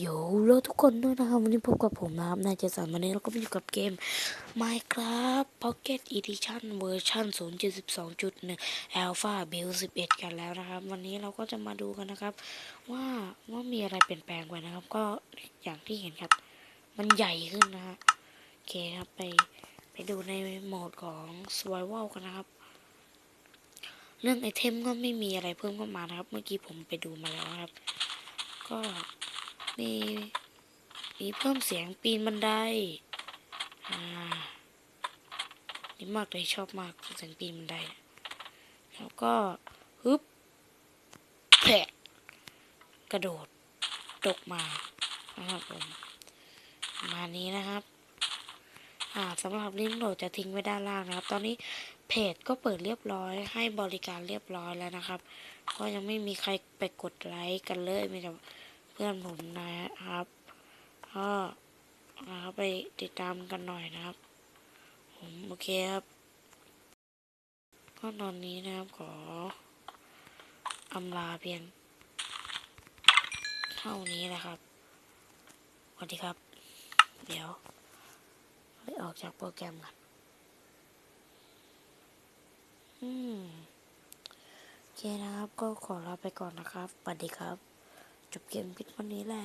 โยแล้วทุกคนด้วยนะครับวันนี้พบกับผมนะครับนายเจสันวันนี้เราก็มาอยู่กับเกม Minecraft Pocket Edition เวอร์ชัน0.12.1 Alpha Build 11 กันแล้วนะครับ วันนี้เราก็จะมาดูกันนะครับ ว่าว่ามีอะไรเปลี่ยนแปลงไปนะครับ ก็อย่างที่เห็นครับ มันใหญ่ขึ้นนะฮะโอเคครับไปไปดูในโหมดของ Survival กันนะครับ เรื่องไอเทมก็ไม่มีอะไรเพิ่มเข้ามานะครับ เมื่อกี้ผมไปดูมาแล้วครับ ก็ มีมีเพิ่มเสียงปีนบันไดอ่าดีมากเลยชอบมากเสียงปีนบันได แล้วก็ฮึบแผะกระโดดตกมานะครับผมมานี้นะครับอ่าสำหรับลิงก์โหลดจะทิ้งไว้ด้านล่างนะครับ ตอนนี้เพจก็เปิดเรียบร้อย ให้บริการเรียบร้อยแล้วนะครับ ก็ยังไม่มีใครไปกดไลค์กันเลยมีแต่ พื่อนผมนะครับ ก็นะครับไปติดตามกันหน่อยนะครับ ผมโอเคครับ ก็ตอนนี้นะครับขออำลาเพียง เท่านี้นะครับสวัสดีครับ เดี๋ยวไปออกจากโปรแกรมกันอืมโอเคนะครับ ก็ขอลาไปก่อนนะครับสวัสดีครับ จบเกมพิปวันนี้แหละ